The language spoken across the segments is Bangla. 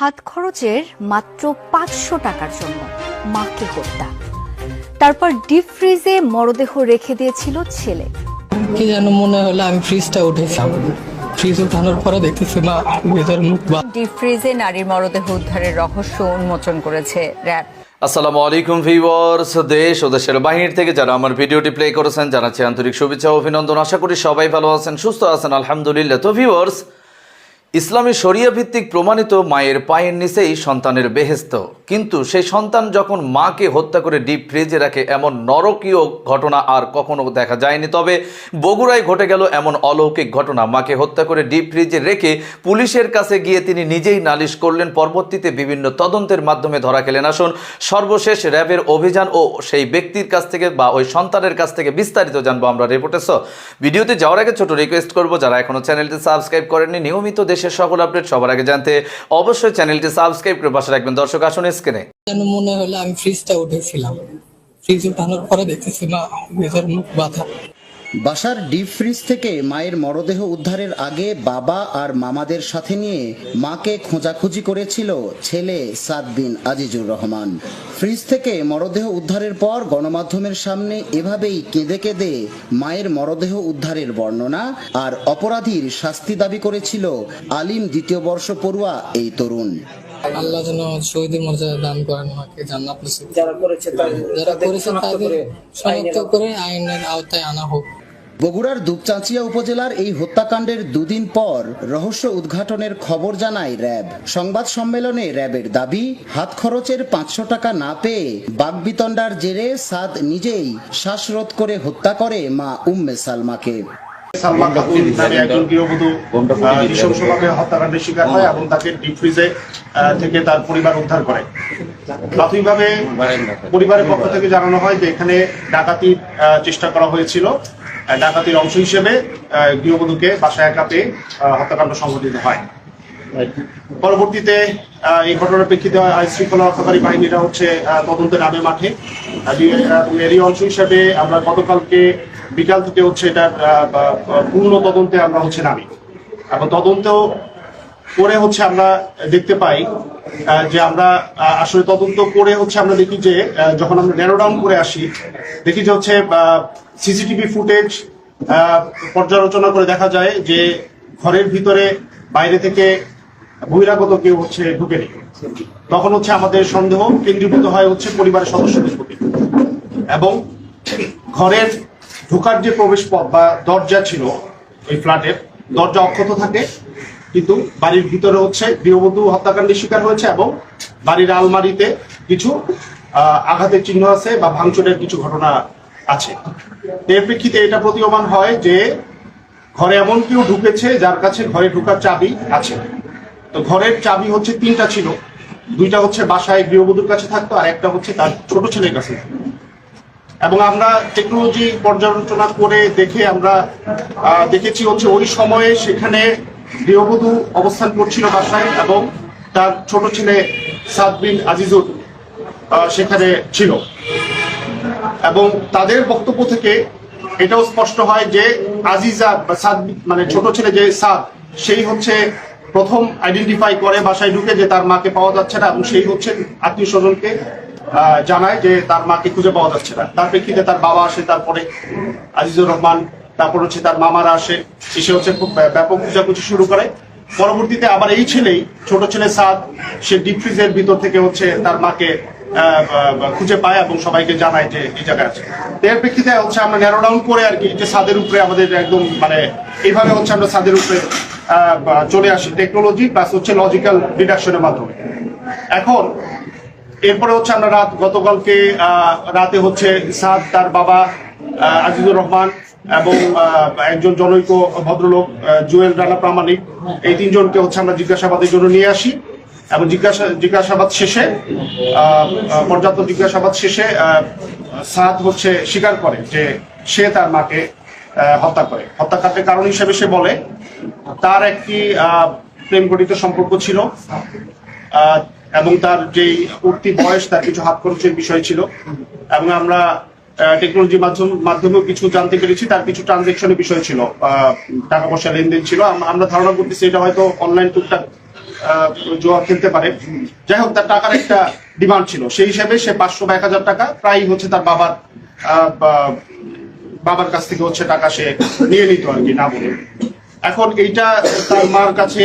হাত খরচের মাত্র পাঁচশো টাকার জন্য মাকে হত্যা। তারপর ডিপ ফ্রিজে মরদেহ রেখে দিয়েছিল ছেলে। কি যেন মনে হলো আমি ফ্রিজটা উঠেছিলাম ফ্রিজ উঠানোর পরে দেখতেছি মা ভেতর মুখ বা ডিপ ফ্রিজে নারীর মরদেহ উদ্ধারের রহস্য উন্মোচন করেছে র্যাব। আসসালামু আলাইকুম ভিউয়ার্স দেশ ও দেশের বাহির থেকে যারা আমার ভিডিওটি প্লে করেছেন জানাচ্ছি আন্তরিক শুভেচ্ছা অভিনন্দন। আশা করি সবাই ভালো আছেন সুস্থ আছেন আলহামদুলিল্লাহ। তো ভিউয়ার্স ইসলামী শরিয়া ভিত্তিক প্রমাণিত মায়ের পায়ের নিচেই সন্তানের বেহেস্ত কিন্তু সেই সন্তান যখন মাকে হত্যা করে ডিপ ফ্রিজে রাখে, এমন নরকীয় ঘটনা আর কখনো দেখা যায়নি। তবে বগুড়ায় ঘটে গেল এমন অলৌকিক ঘটনা। মাকে হত্যা করে ডিপ ফ্রিজে রেখে পুলিশের কাছে গিয়ে তিনি নিজেই নালিশ করলেন। পরবর্তীতে বিভিন্ন তদন্তের মাধ্যমে ধরা খেলেন। আসুন, সর্বশেষ র্যাবের অভিযান ও সেই ব্যক্তির কাছ থেকে বা ওই সন্তানের কাছ থেকে বিস্তারিত জানব আমরা রিপোর্টে সো ভিডিওতে যাওয়ার আগে ছোট রিকোয়েস্ট করব, যারা এখনও চ্যানেলটি সাবস্ক্রাইব করেননি, নিয়মিত দেশের সকল আপডেট সবার আগে জানতে অবশ্যই চ্যানেলটি সাবস্ক্রাইব করে পাশে রাখবেন। দর্শক, আসুন স্ক্রিনে। যেন মনে হলো আমি ফ্রিজটা উঠেছিলাম। ফ্রিজ উঠানোর পরে দেখতেছি না বাঁধা। বাসার ডিপ ফ্রিজ থেকে মায়ের মরদেহ উদ্ধারের আগে বাবা আর মামাদের সাথে নিয়ে মাকে খোঁজাখুঁজি করেছিল ছেলে সাদ বিন আজিজুর রহমান। ফ্রিজ থেকে মরদেহ উদ্ধারের পর গণমাধ্যমের সামনে এভাবেই কেঁদে কেঁদে মায়ের মরদেহ উদ্ধারের বর্ণনা আর অপরাধীর শাস্তি দাবি করেছিল আলিম দ্বিতীয় বর্ষ পড়ুয়া এই তরুণ। আল্লাহ যেন শহীদের মর্যাদা দান করেন মাকে জান্নাত নসিব যারা করেছে যারা শনাক্ত তাদের শনাক্ত করে আইনের আওতায় আনা হোক। বগুড়ার দুপচাঁচিয়া উপজেলার এই হত্যাকাণ্ডের দুদিন পর রহস্য উদ্ঘাটনের খবর জানায় র্যাব। সংবাদ সম্মেলনে র্যাবের দাবি হাত খরচের পাঁচশো টাকা না পেয়ে বাগবিতণ্ডার জেরে সাদ নিজেই শ্বাসরোধ করে হত্যা করে মা উম্মে সালমাকে। সালমা খাতুন নামে একজন গৃহবধূ নৃশংসভাবে হত্যাকাণ্ডের শিকার হয় এবং তাকে ডিপ ফ্রিজে থেকে তার পরিবার উদ্ধার করে। প্রাথমিকভাবে পরিবারের পক্ষ থেকে জানানো হয় যে এখানে ডাকাতির চেষ্টা করা হয়েছিল। ডাকাতির অংশ হিসেবে গৃহবধূকে বাসায় একা পেয়ে হত্যাকাণ্ড সংঘটিত হয়। পরবর্তীতে এই ঘটনার প্রেক্ষিতে আইন শৃঙ্খলা রক্ষাকারী বাহিনীরা হচ্ছে তদন্তে নামে মাঠে। এরই অংশ হিসাবে আমরা গতকালকে বিকাল থেকে হচ্ছে এটা পূর্ণ তদন্তে আমরা হচ্ছে নামি। এখন তদন্ত করে হচ্ছে আমরা দেখতে পাই যে আমরা আসলে তদন্ত করে হচ্ছে আমরা দেখি যে যখন আমরা ন্যারো ডাউন করে আসি, দেখি যে হচ্ছে সিসিটিভি ফুটেজ পর্যালোচনা করে দেখা যায় যে ঘরের ভিতরে বাইরে থেকে বহিরাগত কেউ হচ্ছে ঢুকে নেই তখন হচ্ছে আমাদের সন্দেহ কেন্দ্রীভূত হয় হচ্ছে পরিবারের সদস্যদের প্রতি। এবং ঘরের ঢোকার যে প্রবেশ পথ বা দরজা ছিল, এই ফ্ল্যাটের, দরজা অক্ষত থাকে কিন্তু বাড়ির ভিতরে হচ্ছে গৃহবধূ হত্যাকাণ্ডের শিকার হয়েছে এবং বাড়ির আলমারিতে কিছু আঘাতের চিহ্ন আছে বা ভাঙচুরের কিছু ঘটনা আছে। এর প্রেক্ষিতে এটা প্রতীয়মান হয় যে ঘরে এমন কেউ ঢুকেছে যার কাছে ঘরে ঢোকার চাবি আছে। তো ঘরের চাবি হচ্ছে তিনটা ছিল। দুইটা হচ্ছে বাসায় গৃহবধূর কাছে থাকতো আর একটা হচ্ছে তার ছোট ছেলের কাছে। এবং আমরা টেকনোলজি পর্যালোচনা করে দেখে আমরা দেখেছি হচ্ছে ওই সময়ে সেখানে গৃহবধূ অবস্থান করছিল বাসায় এবং তার ছোট ছেলে সাদ বিন আজিজুর সেখানে ছিল। এবং তাদের বক্তব্য থেকে এটাও স্পষ্ট হয় যে আজিজা সাদ মানে ছোট ছেলে যে সাদ, সেই হচ্ছে প্রথম আইডেন্টিফাই করে বাসায় ঢুকে যে তার মাকে পাওয়া যাচ্ছে না এবং সেই হচ্ছে আত্মীয় স্বজনকে জানায় যে তার মাকে খুঁজে পাওয়া যাচ্ছে না। তার প্রেক্ষিতে তার বাবা আসে, তারপরে আজিজুর রহমান তারপর হচ্ছে তার মামারা আসে, এসে হচ্ছে খুব ব্য- ব্যাপক খোঁজাখুঁজি শুরু করে। পরবর্তীতে আবার এই ছেলেই, ছোট ছেলে সাদ, সে ডিপ ফ্রিজের ভিতর থেকে হচ্ছে তার মাকে খুঁজে পায় এবং সবাইকে জানায় যে এই জায়গায় আছে। এর প্রেক্ষিতে হচ্ছে আমরা ন্যারো ডাউন করে আর কি যে সাদের উপরে আমাদের একদম মানে এইভাবে হচ্ছে আমরা সাদের উপরে চলে আসি টেকনোলজি প্লাস হচ্ছে লজিক্যাল ডিডাকশনের মাধ্যমে। এখন এরপরে হচ্ছে আমরা রাত, গতকালকে রাতে হচ্ছে সাদ, তার বাবা আজিজুর রহমান এবং একজন জনৈক ভদ্রলোক জুয়েল রানা প্রামাণিক, এই তিনজনকে হচ্ছে আমরা জিজ্ঞাসাবাদের জন্য নিয়ে আসি এবং জিজ্ঞাসা, জিজ্ঞাসাবাদ শেষে পর্যাপ্ত জিজ্ঞাসাবাদ শেষে সাদ হচ্ছে স্বীকার করে যে সে তার মাকে হত্যা করে। হত্যাকাণ্ডের কারণ হিসেবে সে বলে, তার একটি প্রেম গঠিত সম্পর্ক ছিল এবং তার যেই উঠতি বয়স, তার কিছু হাত খরচের বিষয় ছিল, এবং আমরা টেকনোলজি মাধ্যম মাধ্যমেও কিছু জানতে পেরেছি। তার কিছু ট্রানজেকশনের বিষয় ছিল। টাকা পয়সা লেনদেন ছিল। আমরা ধারণা করতেছি এটা হয়তো অনলাইন টুকটাক জুয়া খেলতে পারে। যাই হোক, তার টাকার একটা ডিমান্ড ছিল। সেই হিসাবে সে পাঁচশো বা এক হাজার টাকা প্রায় হচ্ছে তার বাবার বাবার কাছ থেকে হচ্ছে টাকা সে নিয়ে নিত আর কি, না বলে। এখন এইটা তার মার কাছে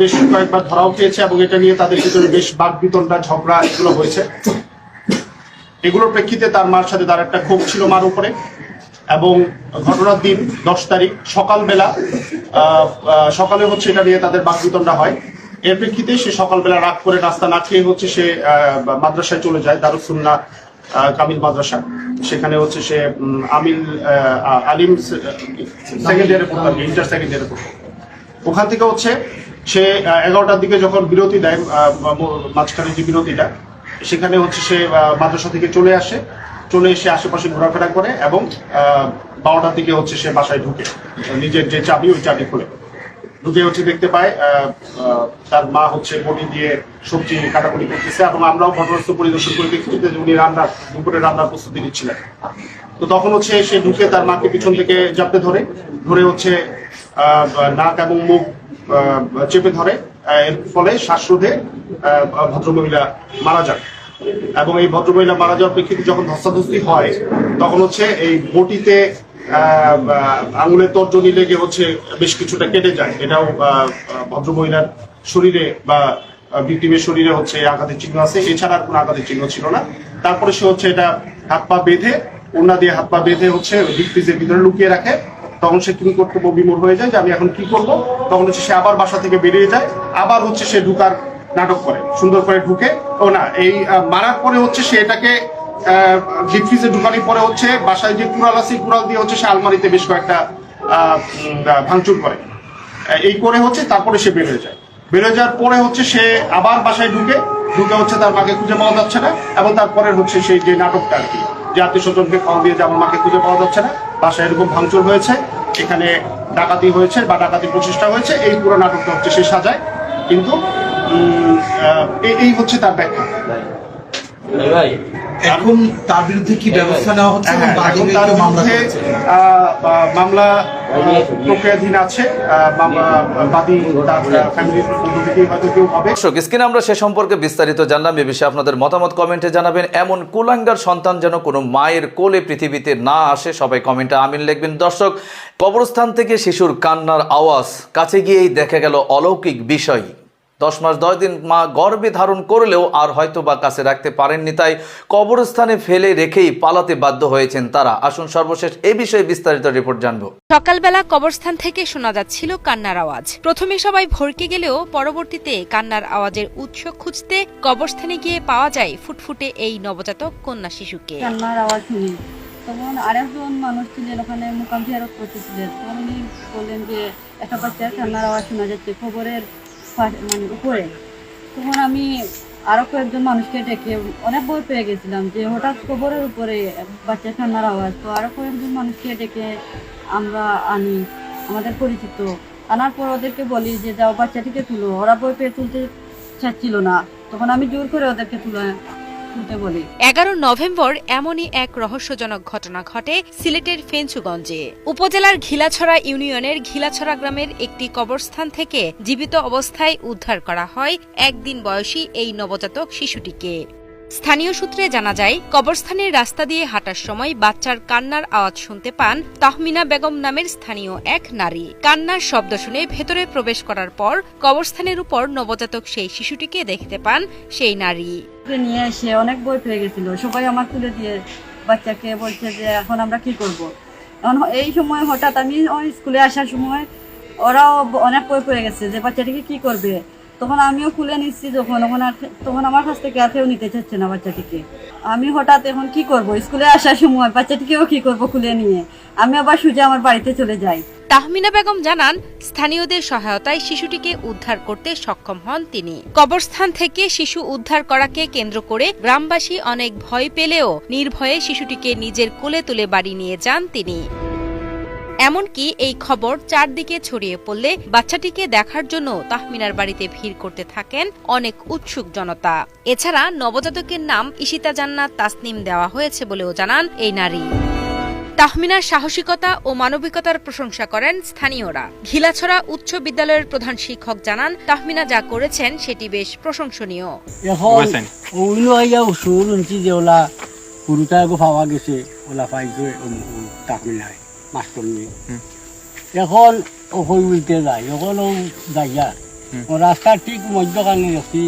বেশ কয়েকবার ধরাও খেয়েছে এবং এটা নিয়ে তাদের ভিতরে বেশ বাদ বিতণ্ডা ঝগড়া এগুলো হয়েছে। এগুলোর প্রেক্ষিতে তার মার সাথে তার একটা ক্ষোভ ছিল মার উপরে। এবং ঘটনার দিন দশ তারিখ সকালবেলা সকালে হচ্ছে এটা নিয়ে তাদের বাকবিতণ্ডা হয়। এর প্রেক্ষিতে সে সকালবেলা রাগ করে নাস্তা না খেয়ে হচ্ছে সে মাদ্রাসায় চলে যায় দারুসুন্না আহ, কামিল মাদ্রাসা। সেখানে হচ্ছে সে আমিল আলিম সেকেন্ড ইয়ারে পড়তো আর কি ইন্টার সেকেন্ড ইয়ারে পড়তো। ওখান থেকে হচ্ছে সে এগারোটার দিকে যখন বিরতি দেয় মাঝখানে যে বিরতিটা সেখানে হচ্ছে সে মাদ্রাসা থেকে চলে আসে। চলে এসে আশেপাশে ঘোরাফেরা করে এবং বারোটার দিকে হচ্ছে সে বাসায় ঢুকে। নিজের যে চাবি, ওই চাবি খুলে। ঢুকে হচ্ছে দেখতে পায় তার মা হচ্ছে বটি দিয়ে সবজি কাটাকুটি করতেছে এবং আমরাও ঘটনাস্থল পরিদর্শন করে দেখছি যে উনি রান্নার দুপুরে রান্নার প্রস্তুতি নিচ্ছিলেন। তো তখন হচ্ছে সে ঢুকে তার মাকে পিছন থেকে জাপতে ধরে ধরে হচ্ছে নাক এবং মুখ চেপে ধরে এর ফলে শ্বাসরোধে ভদ্রমহিলা মারা যান। এবং এই ভদ্রমহিলা মারা যাওয়ার প্রেক্ষিতে যখন ধস্তাধস্তি হয়, তখন হচ্ছে এই বটিতে আঙুলের তর্জনী লেগে হচ্ছে বেশ কিছুটা কেটে যায়। এটাও ভদ্রমহিলার শরীরে বা ভিক্টিমের শরীরে হচ্ছে আঘাতের চিহ্ন আছে। এছাড়া আর কোনো আঘাতের চিহ্ন ছিল না। তারপরে সে হচ্ছে এটা হাত পা বেঁধে ওনা দিয়ে হাত পা বেঁধে হচ্ছে ডিপ ভিতরে লুকিয়ে রাখে। তখন সে কি কর্তব্য বিমূর হয়ে যায় যে আমি এখন কি করব? তখন হচ্ছে সে আবার বাসা থেকে বেরিয়ে যায়। আবার হচ্ছে সে ঢুকার নাটক করে, সুন্দর করে ঢুকে। ও না, এই মারার পরে হচ্ছে সে এটাকে ডিপ ফ্রিজে ঢুকানোর পরে হচ্ছে বাসায় যে কুড়াল আছে কুড়াল দিয়ে হচ্ছে সে আলমারিতে বেশ কয়েকটা ভাঙচুর করে। এই করে হচ্ছে তারপরে সে বের হয়ে যায়। বের যাওয়ার পরে হচ্ছে সে আবার বাসায় ঢুকে ঢুকে হচ্ছে তার মাকে খুঁজে পাওয়া যাচ্ছে না এবং তারপরে হচ্ছে সেই যে নাটকটা আর কি, যে আত্মীয় স্বজনকে দিয়ে যে মাকে খুঁজে পাওয়া যাচ্ছে না। বাসায় এরকম ভাঙচুর হয়েছে, এখানে ডাকাতি হয়েছে বা ডাকাতি প্রচেষ্টা হয়েছে, এই পুরো নাটকটা হচ্ছে সে সাজায়। কিন্তু এই- হচ্ছে তার ব্যাখ্যা। এখন তার বিরুদ্ধে কি ব্যবস্থা নেওয়া হচ্ছে হ্যাঁ, এখন তার মামলা বিরুদ্ধে মামলা প্রক্রিয়াধীন আছে বাদী তার ফ্যামিলির হয়তো কেউ হবে। স্ক্রিনে আমরা সে সম্পর্কে বিস্তারিত জানলাম এ বিষয়ে আপনাদের মতামত কমেন্টে জানাবেন। এমন কুলাঙ্গার সন্তান যেন কোনো মায়ের কোলে পৃথিবীতে না আসে সবাই কমেন্টে আমিন লিখবেন। দর্শক কবরস্থান থেকে শিশুর কান্নার আওয়াজ কাছে গিয়েই দেখা গেল অলৌকিক বিষয়। দশ মাস দশ দিন মা গর্ভে ধারণ করলেও আর হয়তো বা কাছে রাখতে পারেননি তাই কবরস্থানে ফেলে রেখেই পালাতে বাধ্য হয়েছেন তারা। আসুন সর্বশেষ এ বিষয়ে বিস্তারিত রিপোর্ট জানব। সকালবেলা কবরস্থান থেকে শোনা যাচ্ছিল কান্নার আওয়াজ। প্রথমে সবাই ভরকে গেলেও পরবর্তীতে কান্নার আওয়াজের উৎস খুঁজতে কবরস্থানে গিয়ে পাওয়া যায় ফুটফুটে এই নবজাতক কন্যা শিশুকে। কান্নার আওয়াজ তখন আরেকজন মানুষ ছিলেন ওখানে মুকাম করতেছিলেন। তখন উনি বললেন যে একটা বাচ্চার কান্নার আওয়াজ শোনা যাচ্ছে। খবরের মানে উপরে। তখন আমি আরও কয়েকজন মানুষকে ডেকে অনেক বই পেয়ে গেছিলাম যে হঠাৎ কবরের উপরে বাচ্চা কান্নার আওয়াজ। তো আরও কয়েকজন মানুষকে ডেকে আমরা আনি, আমাদের পরিচিত। আনার পর ওদেরকে বলি যে, যাও বাচ্চাটিকে তুলো। ওরা বই পেয়ে তুলতে চাচ্ছিল না। তখন আমি জোর করে ওদেরকে তুলে এগারো নভেম্বর এমনই এক রহস্যজনক ঘটনা ঘটে সিলেটের ফেঞ্চুগঞ্জে। উপজেলার ঘিলাছড়া ইউনিয়নের ঘিলাছড়া গ্রামের একটি কবরস্থান থেকে জীবিত অবস্থায় উদ্ধার করা হয় একদিন বয়সী এই নবজাতক শিশুটিকে। স্থানীয় সূত্রে জানা যায়, কবরস্থানের রাস্তা দিয়ে হাঁটার সময় বাচ্চার কান্নার আওয়াজ শুনতে পান তাহমিনা বেগম নামের স্থানীয় এক নারী। কান্নার শব্দ শুনে ভেতরে প্রবেশ করার পর কবরস্থানের উপর নবজাতক সেই শিশুটিকে দেখতে পান সেই নারী। নিয়ে এসে অনেক বই পেয়ে গেছিল। সবাই আমার তুলে দিয়ে বাচ্চাকে বলছে যে, এখন আমরা কি করব। এখন এই সময় হঠাৎ আমি ওই স্কুলে আসার সময় ওরাও অনেক বই পেয়ে গেছে যে, বাচ্চাটিকে কি করবে? তখন আমিও খুলে নিচ্ছি যখন তখন আর তখন আমার কাছ থেকে আর কেউ নিতে চাচ্ছে না বাচ্চাটিকে। আমি হঠাৎ এখন কি করব? স্কুলে আসার সময় বাচ্চাটিকেও কি করব খুলে নিয়ে? আমি আবার সুজে আমার বাড়িতে চলে যাই। তাহমিনা বেগম জানান, স্থানীয়দের সহায়তায় শিশুটিকে উদ্ধার করতে সক্ষম হন তিনি। কবরস্থান থেকে শিশু উদ্ধার করাকে কেন্দ্র করে গ্রামবাসী অনেক ভয় পেলেও নির্ভয়ে শিশুটিকে নিজের কোলে তুলে বাড়ি নিয়ে যান তিনি। এমনকি এই খবর চারদিকে ছড়িয়ে পড়লে বাচ্চাটিকে দেখার জন্য তাহমিনার বাড়িতে ভিড় করতে থাকেন অনেক উৎসুক জনতা। এছাড়া নবজাতকের নাম ইশিতা জান্নাত তাসনিম দেওয়া হয়েছে বলেও জানান এই নারী। তাহমিনার সাহসিকতা ও মানবিকতার প্রশংসা করেন স্থানীয়রা। ঘিলাছড়া উচ্চ বিদ্যালয়ের প্রধান শিক্ষক জানান তাহমিনা যা করেছেন সেটি বেশ প্রশংসনীয়। পাওয়া গেছে ওলা পাইছে টাকমি নাই মাস্টর নিয়ে এখন হই উল্টে যায় এখন ও যাইয়া ও রাস্তার ঠিক মধ্যখানে রাখছি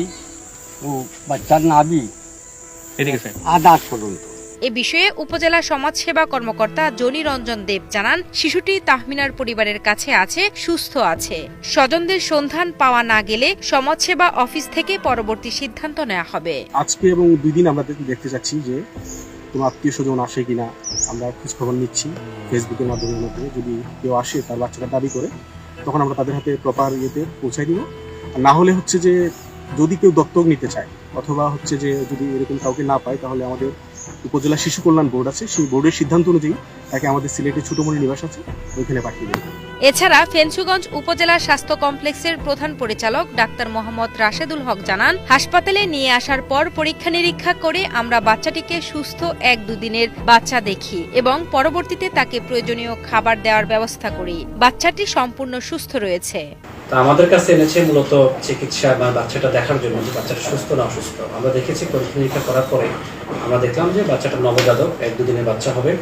ও বাচ্চার নাবি আদাত পর্যন্ত এ বিষয়ে উপজেলা সমাজসেবা কর্মকর্তা জনি রঞ্জন দেব জানান শিশুটি তাহমিনার পরিবারের কাছে আছে সুস্থ আছে। স্বজনদের সন্ধান পাওয়া না গেলে সমাজসেবা অফিস থেকে পরবর্তী সিদ্ধান্ত নেওয়া হবে। আজকে এবং দুই দিন আমরা দেখতে চাচ্ছি যে কোনো আত্মীয় স্বজন আসে কিনা, আমরা খোঁজ খবর নিচ্ছি ফেসবুকের মাধ্যমে মাধ্যমে যদি কেউ আসে, তার বাচ্চাটা দাবি করে, তখন আমরা তাদের হাতে প্রপার ইয়েতে পৌঁছাই দিব। আর না হলে হচ্ছে যে, যদি কেউ দত্তক নিতে চায়, অথবা হচ্ছে যে, যদি এরকম কাউকে না পায়, তাহলে আমাদের উপজেলা শিশু কল্যাণ বোর্ড আছে। সেই বোর্ডের সিদ্ধান্ত অনুযায়ী তাকে আমাদের সিলেটে ছোটমণি নিবাস আছে, ওইখানে পাঠিয়ে দেবে। এছাড়া ফেঞ্চুগঞ্জ উপজেলা স্বাস্থ্য কমপ্লেক্সের প্রধান পরিচালক ডাক্তার মোহাম্মদ রাশেদুল হক জানান, হাসপাতালে নিয়ে আসার পর পরীক্ষা নিরীক্ষা করে আমরা বাচ্চাটিকে সুস্থ এক দুদিনের বাচ্চা দেখি এবং পরবর্তীতে তাকে প্রয়োজনীয় খাবার দেওয়ার ব্যবস্থা করি। বাচ্চাটি সম্পূর্ণ সুস্থ রয়েছে। আমাদের কাছে এনেছে মূলত চিকিৎসা বা বাচ্চাটা দেখার জন্য যে বাচ্চাটা সুস্থ না অসুস্থ। আমরা দেখেছি পরীক্ষা নিরীক্ষা করার পরে আমরা দেখলাম যে বাচ্চাটা নবজাতক, এক দুদিনের বাচ্চা হবে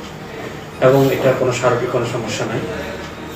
এবং এটা কোনো শারীরিক কোনো সমস্যা নাই।